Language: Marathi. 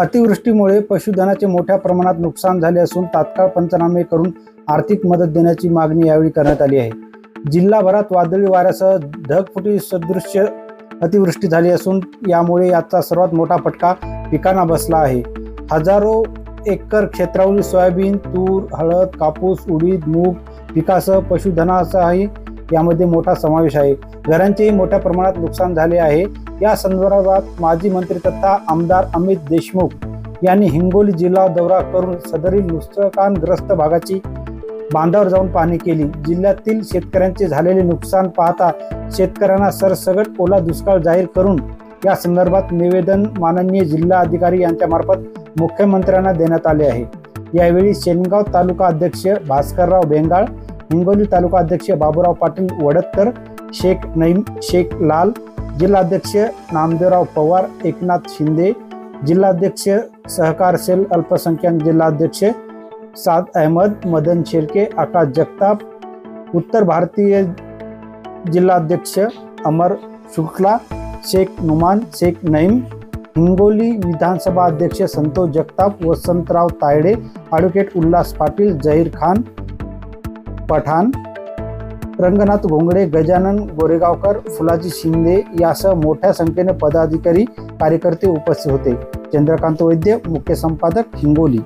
अतिवृष्टीमुळे पशुधनाचे मोठ्या प्रमाणात नुकसान झाले असून तात्काळ पंचनामे करून आर्थिक मदत देण्याची मागणी यावेळी करण्यात आली आहे. जिल्हाभरात वादळी वाऱ्यासह ढगफुटी सदृश्य अतिवृष्टी झाली असून यामुळे याचा सर्वात मोठा फटका पिकांना बसला आहे. हजारो एकर क्षेत्रावरील सोयाबीन तूर हळद कापूस उडीद मूग पिकासह पशुधनाचाही यामध्ये मोठा समावेश आहे. घरांचेही मोठ्या प्रमाणात नुकसान झाले आहे. या संदर्भात माजी मंत्री तथा आमदार अमित देशमुख यांनी हिंगोली जिल्हा दौरा करून सदरील नुकसानग्रस्त भागाची बांधावर जाऊन पाहणी केली. जिल्ह्यातील शेतकऱ्यांचे झालेले नुकसान पाहता शेतकऱ्यांना सरसगट ओला दुष्काळ जाहीर करून या संदर्भात निवेदन माननीय जिल्हा अधिकारी यांच्या मार्फत मुख्यमंत्र्यांना देण्यात आले आहे. यावेळी शेनगाव तालुका अध्यक्ष भास्करराव बेंगाळ हिंगोली तालुका अध्यक्ष बाबूराव पाटील वडतकर शेख नईम शेख लाल जिल्हाध्यक्ष नामदेवराव पवार, एकनाथ शिंदे जिल्हाध्यक्ष सहकार सेल अल्पसंख्याक जिल्हाध्यक्ष साद अहमद, मदन शेळके आकाश जगताप, उत्तर भारतीय जिल्हाध्यक्ष अमर शुक्ला, शेख नुमान, शेख नईम, हिंगोली विधानसभा अध्यक्ष संतोष जगताप, वसंतराव तायडे, ॲडव्होकेट उल्हास पाटील, जहीर खान पठाण रंगनाथ घोंगडे गजानन गोरेगावकर फुलाजी शिंदे यासह मोठ्या संख्येने पदाधिकारी कार्यकर्ते उपस्थित होते. चंद्रकांत वैद्य मुख्य संपादक हिंगोली.